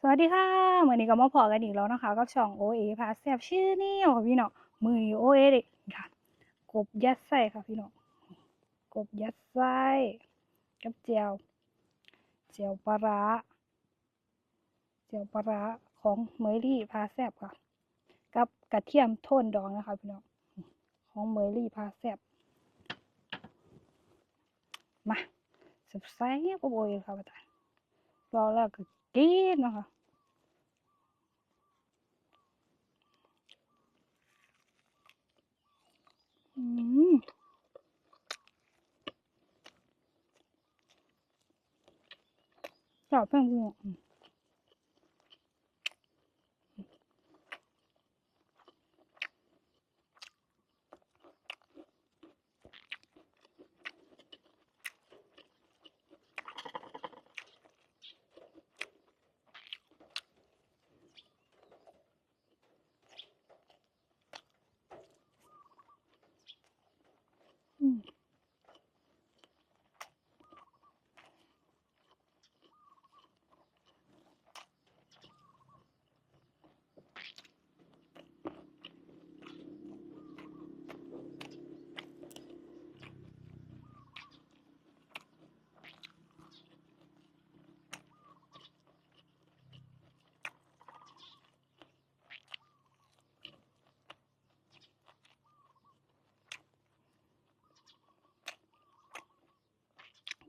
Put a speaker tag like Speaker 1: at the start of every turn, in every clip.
Speaker 1: สวัสดีค่ะมื่อนี้ก็มาพอกันอีกแล้วนะคะ กับช่องโอเอพาแซบชื่อนี่ค่ะพี่น้องมือนี้โอเอเด็กค่ะ กบยัดไส้ค่ะพี่น้องกบยัดไส้กับเจียวเจียวปลาร้าเจียวปลาร้าของเมยลี่พาแซบค่ะ กับกระเทียมโทนดองนะคะพี่น้องของเมยลี่พาแซบ มาสับไส้ก็โบยค่ะพี่ตารอแล้วก็กินนะคะอืมชอบเพิ่งอื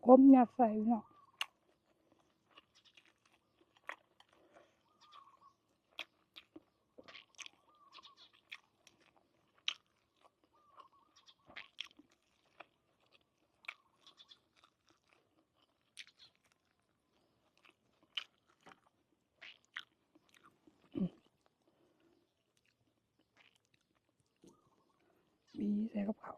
Speaker 1: กบยัดใส่พี่น้องบีใส่กับเขาว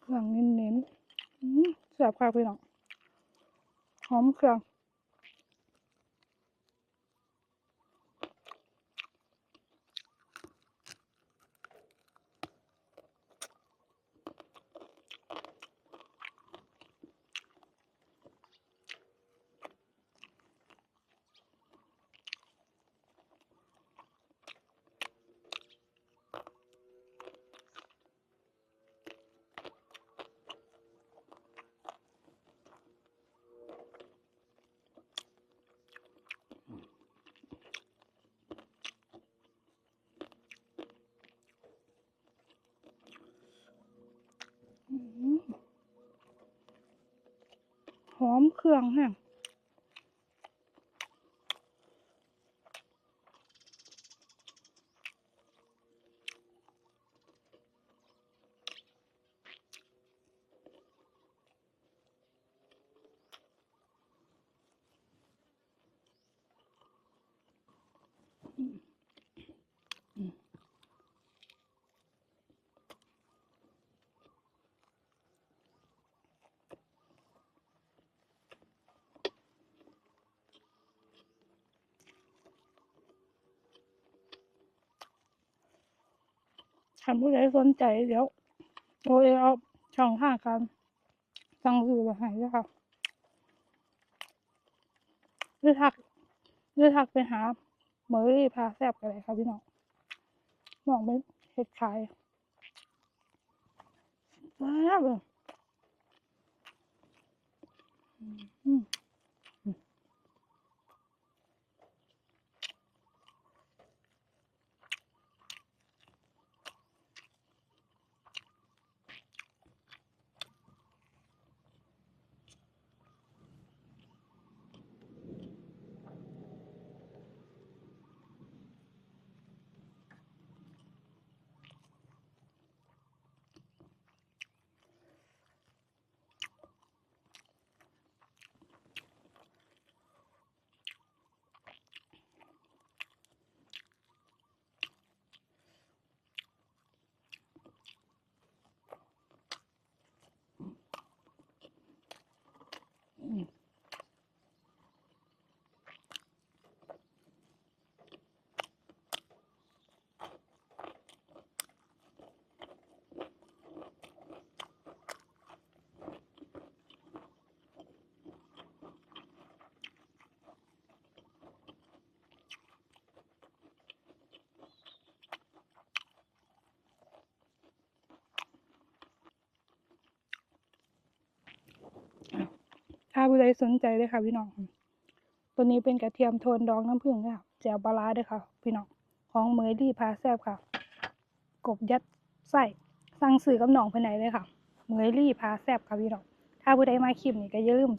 Speaker 1: เครื่องเน้นๆอืม แสบค่ะพี่น้องหอมเครื่อง อมเครื่องแห้ง ท่าผู้ใดสนใจเดี๋ยวโอเอเอาช่องทาการสั่งซื้อไปให้ด้วยค่ะหรือทักหรือทักไปหาเมอรี่พาแซบกันเลยค่ะพี่น้องมองเป็นเห็ดขายแซ่บอืม ผู้ใดสนใจเลยค่ะพี่น้อง ตัวนี้เป็นกระเทียมโทนดองน้ำผึ้งค่ะแจ่วปลาร้าด้วยค่ะ พี่น้อง ของเมยลี่พาแซบค่ะ กบยัดไส้สั่งซื้อกับน้องเพื่อนไหนเลยค่ะ เมยลี่พาแซบค่ะพี่น้อง ถ้าผู้ใดมาคลิปนี้ก็อย่าลืม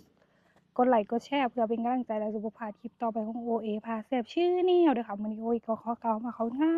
Speaker 1: กดไลค์กดแชร์เพื่อเป็นกำลังใจและสุขภาพคลิปต่อไปของโอเอพาแซบชื่อนี่เอาเด้อค่ะมันนี้โอเอก็ขอเก่ามาเขาหน้า